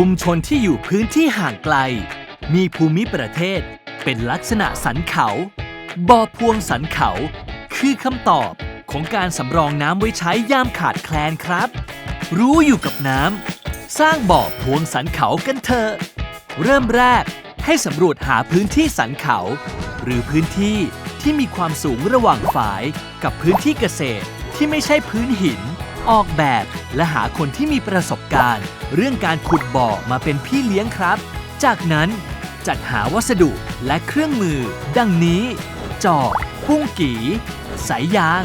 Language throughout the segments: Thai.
ชุมชนที่อยู่พื้นที่ห่างไกล มีภูมิประเทศเป็นลักษณะสันเขาบ่อพวงสันเขา คือคำตอบของการสำรองน้ำไว้ใช้ยามขาดแคลนครับ รู้อยู่กับน้ำสร้างบ่อพวงสันเขากันเถอะเริ่มแรกให้สำรวจหาพื้นที่สันเขา หรือพื้นที่ที่มีความสูงระหว่างฝายกับพื้นที่เกษตรที่ไม่ใช่พื้นหิน ออกแบบและหาคนที่มีประสบการณ์ เรื่องการขุดบ่อมาเป็นพี่เลี้ยงครับ จากนั้นจัดหาวัสดุและเครื่องมือ ดังนี้ จอบปุ้งกี สายยาง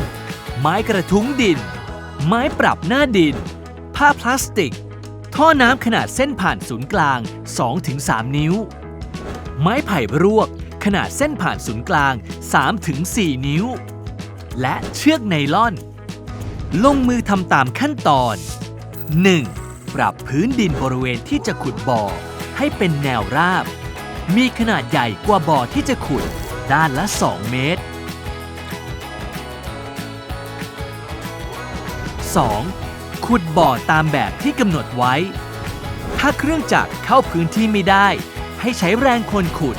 ไม้กระทุ้งดิน ไม้ปรับหน้าดิน ผ้าพลาสติก ท่อน้ำขนาดเส้นผ่านศูนย์กลาง 2-3 นิ้ว ไม้ไผ่รวกขนาดเส้นผ่านศูนย์กลาง 3-4 นิ้ว และเชือกไนล่อน ลงมือทำตามขั้นตอน 1. ปรับพื้นดินบริเวณที่จะขุดบ่อ ให้เป็นแนวราบ มีขนาดใหญ่กว่าบ่อที่จะขุดด้านละ 2 เมตร 2. ขุดบ่อตามแบบที่กำหนดไว้ ถ้าเครื่องจักรเข้าพื้นที่ไม่ได้ ให้ใช้แรงคนขุด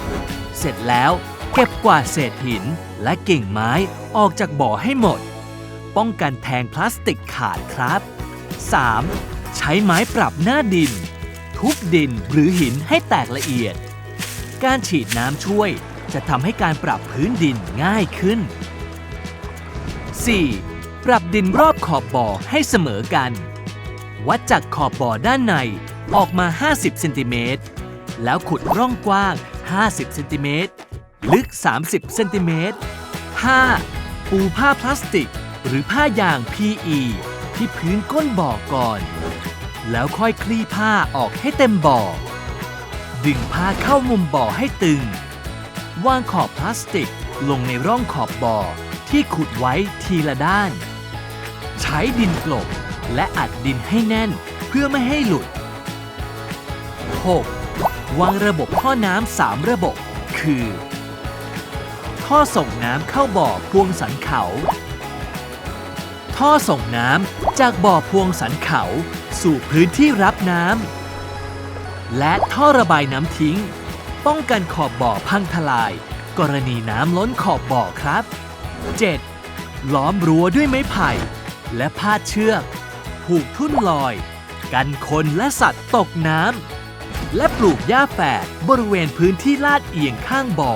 เสร็จแล้วเก็บกวาดเศษหินและกิ่งไม้ออกจากบ่อให้หมด ป้องกันแทงพลาสติกขาดครับ 3. ใช้ไม้ปรับหน้าดิน ทุบดินหรือหินให้แตกละเอียด การฉีดน้ำช่วยจะทำให้การปรับพื้นดินง่ายขึ้น 4. ปรับดินรอบขอบบ่อให้เสมอกัน วัดจากขอบบ่อด้านในออกมา 50 เซนติเมตร แล้วขุดร่องกว้าง 50 เซนติเมตร ลึก 30 เซนติเมตร 5. ปูผ้าพลาสติก หรือผ้ายาง PE ที่พื้นก้นบ่อก่อน แล้วค่อยคลี่ผ้าออกให้เต็มบ่อ ดึงผ้าเข้ามุมบ่อให้ตึง วางขอบพลาสติกลงในร่องขอบบ่อที่ขุดไว้ทีละด้าน ใช้ดินกลบและอัดดินให้แน่นเพื่อไม่ให้หลุด 6. วางระบบท่อน้ำสามระบบ คือ ท่อส่งน้ำเข้าบ่อพวงสันเขา ท่อส่งน้ำจากบ่อพวงสันเขา สู่พื้นที่รับน้ำและท่อระบายน้ำทิ้ง ป้องกันขอบบ่อพังทลาย กรณีน้ำล้นขอบบ่อครับ 7. ล้อมรั้วด้วยไม้ไผ่ และพาเชือก ผูกทุ่นลอย กันคนและสัตว์ตกน้ำและปลูกหญ้าแฝกบริเวณพื้นที่ลาดเอียงข้างบ่อ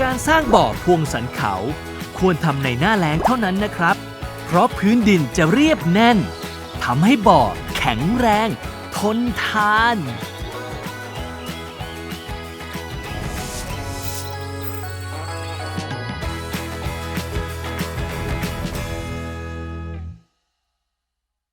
การสร้างบ่อพวงสันเขาควรทำในหน้าแล้งเท่านั้นนะครับ เพราะพื้นดินจะเรียบแน่น ทำให้บ่อแข็งแรง ทนทาน